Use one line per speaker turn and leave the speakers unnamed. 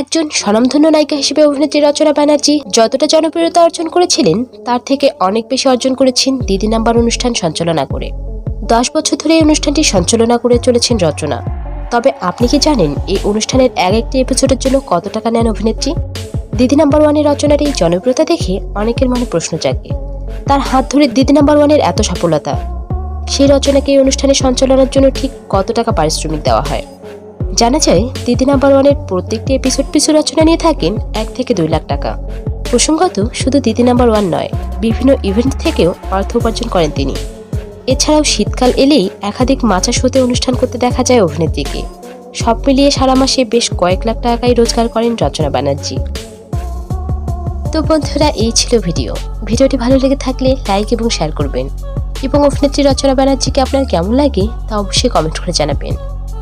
একজন স্বনামধন্য নায়িকা হিসেবে অভিনেত্রী রচনা ব্যানার্জি যতটা জনপ্রিয়তা অর্জন করেছিলেন, তার থেকে অনেক বেশি অর্জন করেছেন দিদি নাম্বার অনুষ্ঠান সঞ্চালনা করে। দশ বছর ধরে এই অনুষ্ঠানটি সঞ্চালনা করে চলেছেন রচনা। তবে আপনি কি জানেন এই অনুষ্ঠানের এক একটি এপিসোডের জন্য কত টাকা নেন অভিনেত্রী? দিদি নাম্বার ওয়ানের রচনার এই জনপ্রিয়তা দেখে অনেকের মনে প্রশ্ন জাগে। তার হাত ধরে দিদি নাম্বার ওয়ানের এত সফলতা, সেই রচনাকে এই অনুষ্ঠানে সঞ্চালনার জন্য ঠিক কত টাকা পারিশ্রমিক দেওয়া হয়? জানা যায়, দিদি নাম্বার ওয়ানের প্রত্যেকটি এপিসোড পিছু রচনা নিয়ে থাকেন এক থেকে দুই লাখ টাকা। প্রসঙ্গত, শুধু দিদি নাম্বার ওয়ান নয়, বিভিন্ন ইভেন্ট থেকেও অর্থ উপার্জন করেন তিনি। এছাড়াও শীতকাল এলেই একাধিক মাচা শোতে অনুষ্ঠান করতে দেখা যায় অভিনেত্রীকে। সব মিলিয়ে সারা মাসে বেশ কয়েক লাখ টাকাই রোজগার করেন রচনা ব্যানার্জি। তো বন্ধুরা, এই ছিল ভিডিও। ভিডিওটি ভালো লেগে থাকলে লাইক এবং শেয়ার করবেন। এবং অভিনেত্রী রচনা ব্যানার্জিকে আপনার কেমন লাগে তা অবশ্যই কমেন্ট করে জানাবেন।